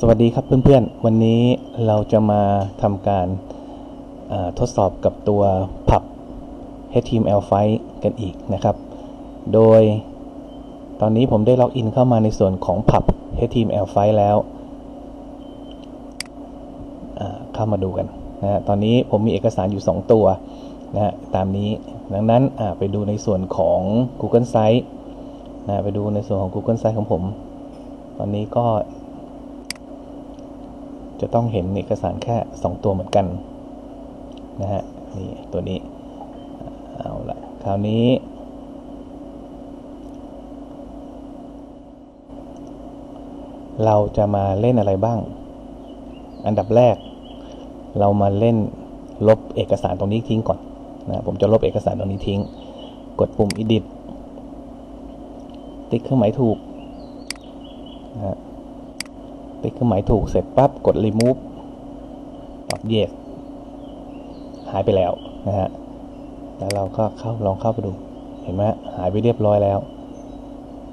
สวัสดีครับเพื่อนๆ วันนี้เราจะมาทำการทดสอบกับตัว pub HTML file กันอีกนะครับ โดยตอนนี้ผมได้ล็อกอินเข้ามาในส่วนของ pub HTML file แล้วเข้ามาดูกันนะตอนนี้ผมมีเอกสารอยู่ 2 ตัวนะตามนี้ดังนั้นไปดูในส่วนของ Google Site นะไปดูในส่วนของ Google Site ของผม ตอนนี้ก็ จะต้องเห็นเอกสารแค่ 2 ตัวเหมือนกันนะฮะนี่ตัวนี้เอาละคราวนี้ เราจะมาเล่นอะไรบ้าง อันดับแรก เรามาเล่นลบเอกสารตรงนี้ทิ้งก่อนนะผมจะลบเอกสารตรงนี้ทิ้ง กดปุ่ม edit ติ๊กเครื่องหมายถูกนะฮะ ติ๊กเครื่องหมายถูกเสร็จปั๊บกด remove ปรับ yes หายไปแล้วนะฮะแล้วเราก็เข้าลองเข้าไปดู เห็นไหมหายไปเรียบร้อยแล้ว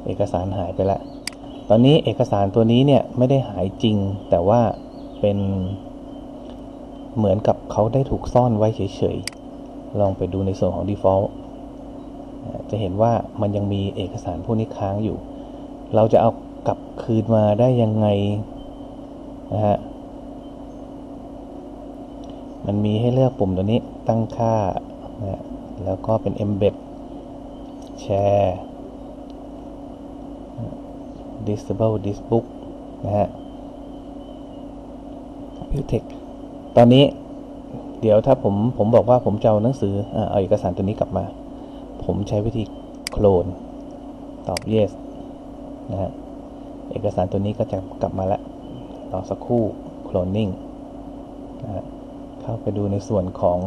เอกสารหายไปแล้ว ตอนนี้เอกสารตัวนี้เนี่ยไม่ได้หายจริง แต่ว่าเป็นเหมือนกับเขาได้ถูกซ่อนไว้เฉยๆ ลองไปดูในส่วนของ default จะเห็นว่ามันยังมีเอกสารพวกนี้ค้างอยู่ เราจะเอากลับคืนมาได้ยังไง นะฮะ มันมีให้เลือกปุ่มตัวนี้ตั้งค่านะแล้วก็เป็น embed share disable this book นะฮะ view text ตอนนี้เดี๋ยวถ้าผมผมบอกว่าผมจะเอาหนังสืออเอาเอกสารตัวนี้กลับมา ผมใช้วิธีโคลน ตอบ yes นะฮะ เอกสารตัวนี้ก็จะกลับมาแล้ว รอสักครู่ cloning นะเข้าไปดูในส่วนของ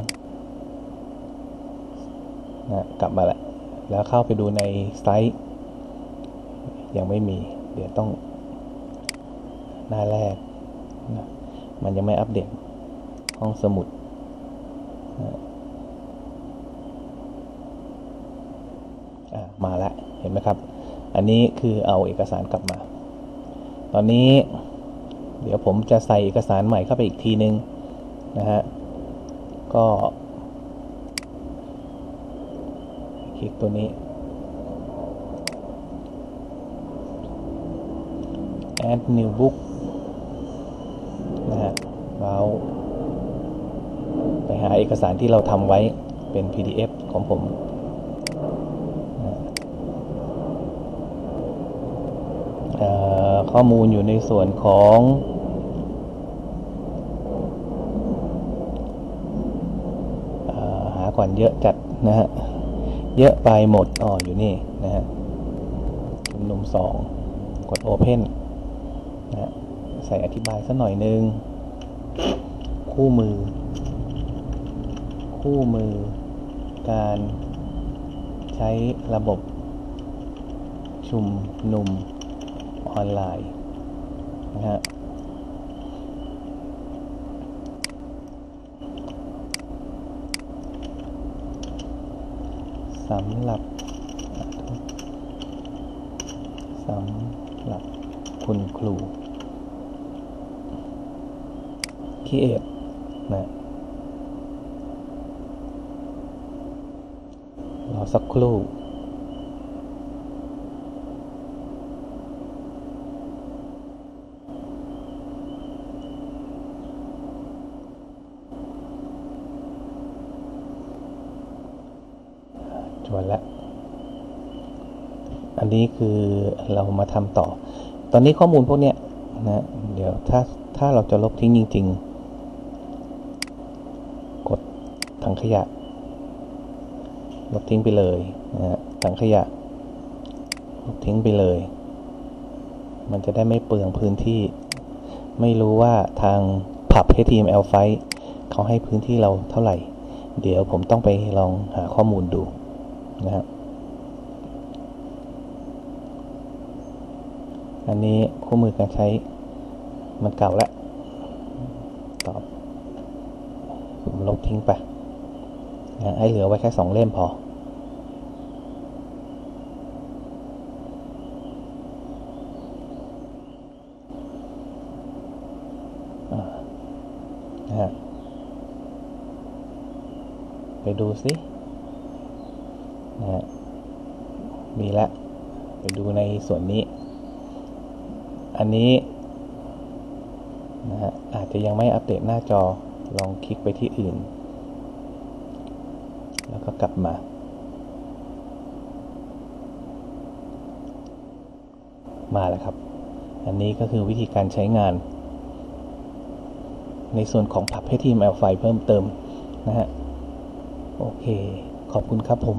นะกลับมาแล้วแล้วเข้าไปดูในไซต์ ยังไม่มี เดี๋ยวต้อง หน้าแรกนะมันยังไม่อัปเดต ห้องสมุดนะมาแล้ว เห็นไหมครับ อันนี้คือเอาเอกสารกลับมา ตอนนี้ เดี๋ยวผมจะใส่เอกสารใหม่เข้าไปอีกทีนึงนะฮะ ก็คลิกตัวนี้ add new book นะฮะเราไปหาเอกสารที่เราทำไว้เป็น PDF ของผมข้อมูลอยู่ในส่วนของเอ่อหา ก่อนเยอะจัดนะฮะ เยอะไปหมดอ๋ออยู่นี่นะฮะชุมนุมสองกด Open นะฮะใส่อธิบายสักหน่อยนึง คู่มือ คู่มือ การใช้ระบบ ชุมนุมออนไลน์นะฮะ สำหรับสำหรับคุณครูคีเอทนะรอสักครู่ จวนละอันนี้คือเรามาทำต่อ ตอนนี้ข้อมูลพวกเนี้ยนะเดี๋ยวถ้าถ้าเราจะลบทิ้งจริง ๆ กดถังขยะ ลบทิ้งไปเลยนะถังขยะ ลบทิ้งไปเลย มันจะได้ไม่เปลืองพื้นที่ ไม่รู้ว่าทางผับ HTML ไฟล์เขาให้พื้นที่เราเท่าไหร่ เดี๋ยวผมต้องไปลองหาข้อมูลดู นะครับอันนี้คู่มือการใช้มันเก่าแล้ว ตอบผมลบทิ้งไปนะให้เหลือไว้แค่สองเล่มพอนนะฮะไปดูสิ มีแล้วไปดูในส่วนนี้ อันนี้นะฮะอาจจะยังไม่อัปเดตหน้าจอลองคลิกไปที่อื่น แล้วก็กลับมา มาแล้วครับ อันนี้ก็คือวิธีการใช้งาน ในส่วนของผับให้ทีมแอลไฟเพิ่มเติมนะฮะ โอเค ขอบคุณครับผม